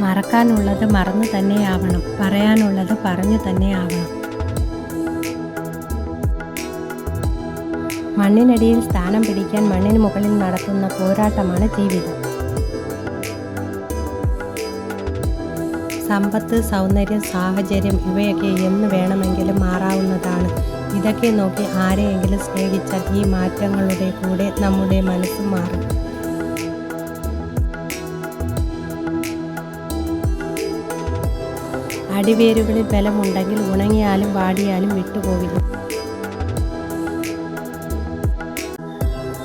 മറക്കാനുള്ളത് മറന്നു തന്നെയാവണം. പറയാനുള്ളത് പറഞ്ഞു തന്നെയാവണം. മണ്ണിനടിയിൽ സ്ഥാനം പിടിക്കാൻ മണ്ണിന് മുകളിൽ നടത്തുന്ന പോരാട്ടമാണ് ജീവിതം. സമ്പത്ത് സൗന്ദര്യം സാഹചര്യം ഇവയൊക്കെ എന്ന് വേണമെങ്കിലും മാറാവുന്നതാണ്. ഇതൊക്കെ നോക്കി ആരെയെങ്കിലും സ്നേഹിച്ചാൽ ഈ മാറ്റങ്ങളുടെ കൂടെ നമ്മുടെ മനസ്സും മാറും. അടിവേരുകളിൽ ബലമുണ്ടെങ്കിൽ ഉണങ്ങിയാലും വാടിയാലും വിട്ടുപോകില്ല.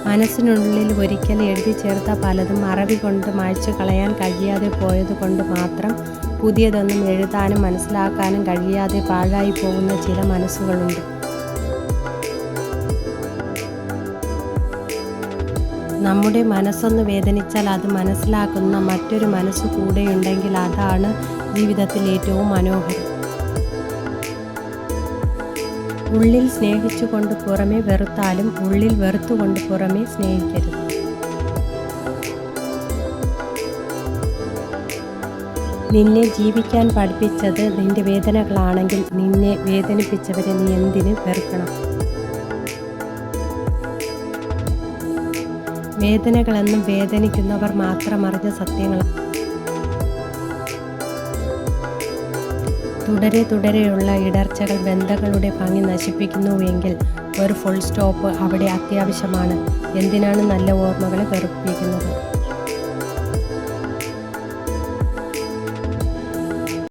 മനസ്സിനുള്ളിൽ ഒരിക്കൽ എഴുതി ചേർത്ത പലതും മറവി കൊണ്ട് മായ്ച്ചു കളയാൻ കഴിയാതെ പോയത് കൊണ്ട് മാത്രം പുതിയതൊന്നും എഴുതാനും മനസ്സിലാക്കാനും കഴിയാതെ പാഴായി പോകുന്ന ചില മനസ്സുകളുണ്ട്. നമ്മുടെ മനസ്സൊന്ന് വേദനിച്ചാൽ അത് മനസ്സിലാക്കുന്ന മറ്റൊരു മനസ്സ് കൂടെയുണ്ടെങ്കിൽ അതാണ് ജീവിതത്തിൽ ഏറ്റവും മനോഹരം. ഉള്ളിൽ സ്നേഹിച്ചുകൊണ്ട് പുറമേ വെറുത്താലും ഉള്ളിൽ വെറുത്തുകൊണ്ട് പുറമേ സ്നേഹിക്കരുത്. നിന്നെ ജീവിക്കാൻ പഠിപ്പിച്ചത് നിന്റെ വേദനകളാണെങ്കിൽ നിന്നെ വേദനിപ്പിച്ചവരെ നീ എന്തിന് വെറുക്കണം? വേദനകളെന്നും വേദനിക്കുന്നവർ മാത്രം അറിഞ്ഞ സത്യങ്ങൾ. തുടരെ തുടരെയുള്ള ഇടർച്ചകൾ ബന്ധങ്ങളുടെ ഭംഗി നശിപ്പിക്കുന്നുവെങ്കിൽ ഒരു ഫുൾ സ്റ്റോപ്പ് അവിടെ അത്യാവശ്യമാണ്. എന്തിനാണ് നല്ല ഓർമ്മകളെ വെറുപ്പിക്കുന്നത്?